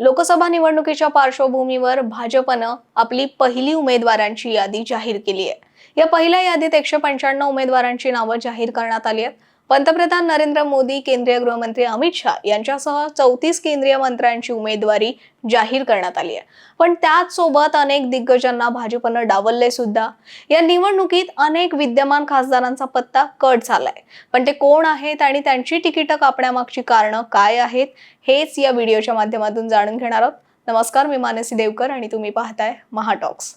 लोकसभा निवडणुकीच्या पार्श्वभूमीवर भाजपनं आपली पहिली उमेदवारांची यादी जाहीर केली आहे. या पहिल्या यादीत एकशे पंच्याण्णव उमेदवारांची नावं जाहीर करण्यात आली आहेत. पंतप्रधान नरेंद्र मोदी केंद्रीय गृहमंत्री अमित शहा यांच्यासह चौतीस केंद्रीय मंत्र्यांची उमेदवारी जाहीर करण्यात आली आहे. पण त्याच सोबत अनेक दिग्गजांना भाजपनं डावलले सुद्धा. या निवडणुकीत अनेक विद्यमान खासदारांचा पत्ता कट झालाय. पण ते कोण आहेत आणि त्यांची तिकीटं कापण्यामागची कारणं काय आहेत हेच या व्हिडिओच्या माध्यमातून जाणून घेणार आहोत. नमस्कार मी मानसी देवकर आणि तुम्ही पाहताय महाटॉक्स.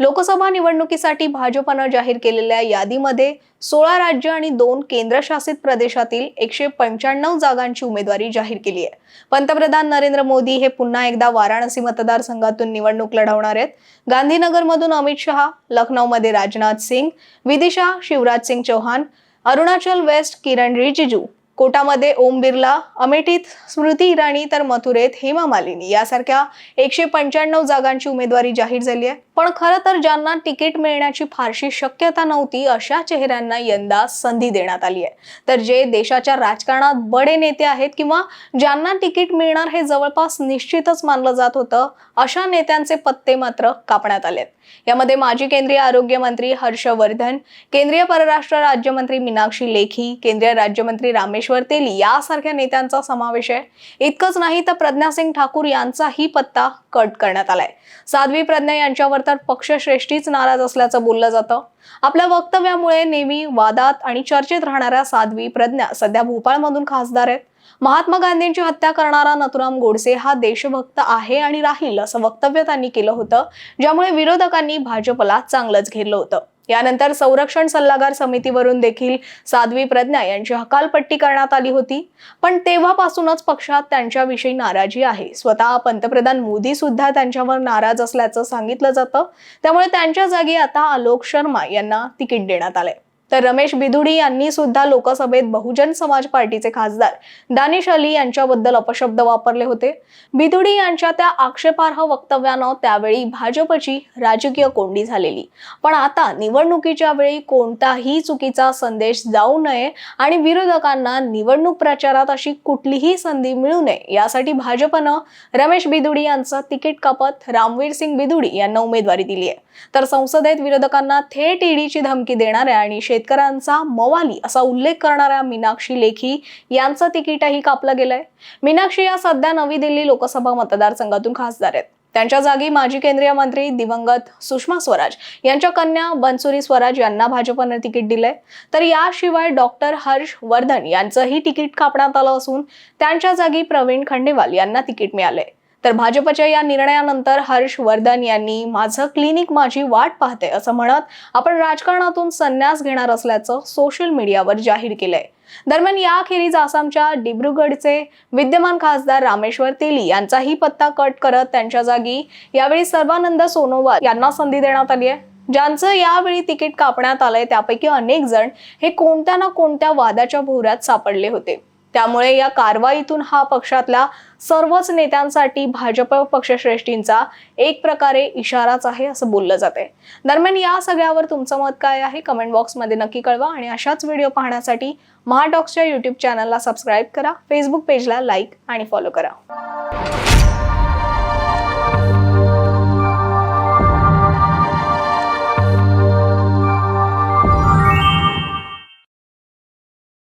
लोकसभा निवडणुकीसाठी भाजपानं जाहीर केलेल्या यादीमध्ये सोळा राज्य आणि दोन केंद्रशासित प्रदेशातील एकशे पंच्याण्णव जागांची उमेदवारी जाहीर केली आहे. पंतप्रधान नरेंद्र मोदी हे पुन्हा एकदा वाराणसी मतदारसंघातून निवडणूक लढवणार आहेत. गांधीनगरमधून अमित शहा लखनौमध्ये राजनाथ सिंग विदिशा शिवराज सिंग चौहान अरुणाचल वेस्ट किरण रिजिजू कोटामध्ये ओम बिर्ला अमेठीत स्मृती इराणी तर मथुरेत हेमा मालिनी. यासारख्या एकशे पंच्याण्णव जागांची उमेदवारी जाहीर झाली आहे. पण खरं तर ज्यांना तिकीट मिळण्याची फारशी शक्यता नव्हती अशा चेहऱ्यांना यंदा संधी देण्यात आली आहे. तर जे देशाच्या राजकारणात बडे नेते आहेत किंवा ज्यांना तिकीट मिळणार हे जवळपास निश्चितच मानलं जात होतं अशा नेत्यांचे पत्ते मात्र कापण्यात आलेत यामध्ये माजी केंद्रीय आरोग्य मंत्री हर्षवर्धन केंद्रीय परराष्ट्र राज्यमंत्री मीनाक्षी लेखी केंद्रीय राज्यमंत्री रामेश रामेश्वर तेली यासारख्या नेत्यांचा समावेश आहे. इतकंच नाही तर प्रज्ञासिंग ठाकूर यांचाही पत्ता कट करण्यात आलाय. साध्वी प्रज्ञा यांच्यावर तर पक्षश्रेष्ठीच नाराज असल्याचं बोललं जातं. आपल्या वक्तव्यामुळे नेहमी वादात आणि चर्चेत राहणाऱ्या साध्वी प्रज्ञा सध्या भोपाळमधून खासदार आहेत. महात्मा गांधींची हत्या करणारा नथुराम गोडसे हा देशभक्त आहे आणि राहील असं वक्तव्य त्यांनी केलं होतं ज्यामुळे विरोधकांनी भाजपला चांगलंच घेरलं होतं. यानंतर संरक्षण सल्लागार समितीवरून देखील साध्वी प्रज्ञा यांची हकालपट्टी करण्यात आली होती. पण तेव्हापासूनच पक्षात त्यांच्याविषयी नाराजी आहे. स्वतः पंतप्रधान मोदी सुद्धा त्यांच्यावर नाराज असल्याचं सांगितलं जातं. त्यामुळे त्यांच्या जागी आता आलोक शर्मा यांना तिकीट देण्यात आलंय. तर रमेश बिधुडी यांनी सुद्धा लोकसभेत बहुजन समाज पार्टीचे खासदार दानिश अली यांच्याबद्दल अपशब्द वापरले होते. बिधुडी यांच्या त्या आक्षेपार्ह वक्तव्यानं त्यावेळी भाजपची राजकीय कोंडी झालेली. पण आता निवडणुकीच्या वेळी कोणताही चुकीचा संदेश जाऊ नये आणि विरोधकांना निवडणूक प्रचारात अशी कुठलीही संधी मिळू नये यासाठी भाजपनं रमेश बिधुडी यांचं तिकीट कापत रामवीर सिंग बिधुडी यांना उमेदवारी दिली आहे तर संसदेत विरोधकांना थेट ईडीची धमकी देणाऱ्या आणि शेतकऱ्यांचा मवाली असा उल्लेख करणाऱ्या मीनाक्षी लेखी यांचं तिकीटही कापलं गेलंय. मीनाक्षी या सध्या नवी दिल्ली लोकसभा मतदारसंघातून खासदार आहेत. त्यांच्या जागी माजी केंद्रीय मंत्री दिवंगत सुषमा स्वराज यांच्या कन्या बनसुरी स्वराज यांना भाजपनं तिकीट दिलंय. तर याशिवाय डॉक्टर हर्ष वर्धन यांचंही तिकीट कापण्यात आलं असून त्यांच्या जागी प्रवीण खंडेवाल यांना तिकीट मिळालंय. तर भाजपच्या या निर्णयानंतर हर्ष वर्धन यांनी माझं क्लिनिक माझी वाट पाहते असं म्हणत आपण राजकारणातून संन्यास घेणार असल्याचं सोशल मीडियावर जाहीर केलंय. दरम्यान याखेरीज आसामच्या डिब्रुगडचे विद्यमान खासदार रामेश्वर तेली यांचाही पत्ता कट करत त्यांच्या जागी यावेळी सर्वानंद सोनोवाल यांना संधी देण्यात आली आहे. ज्यांचं यावेळी तिकीट कापण्यात आलंय त्यापैकी अनेक जण हे कोणत्या ना कोणत्या वादाच्या भोवऱ्यात सापडले होते. त्यामुळे या कारवाईतून हा पक्षातल्या सर्वच नेत्यांसाठी भाजप पक्षश्रेष्ठींचा एक प्रकारे इशाराच आहे असं बोललं जाते दरम्यान या सगळ्यावर तुमचं मत काय आहे? कमेंट बॉक्समध्ये नक्की कळवा आणि अशाच व्हिडिओ पाहण्यासाठी महाटॉक्सच्या यूट्यूब चॅनलला सबस्क्राईब करा फेसबुक पेजला लाईक आणि फॉलो करा.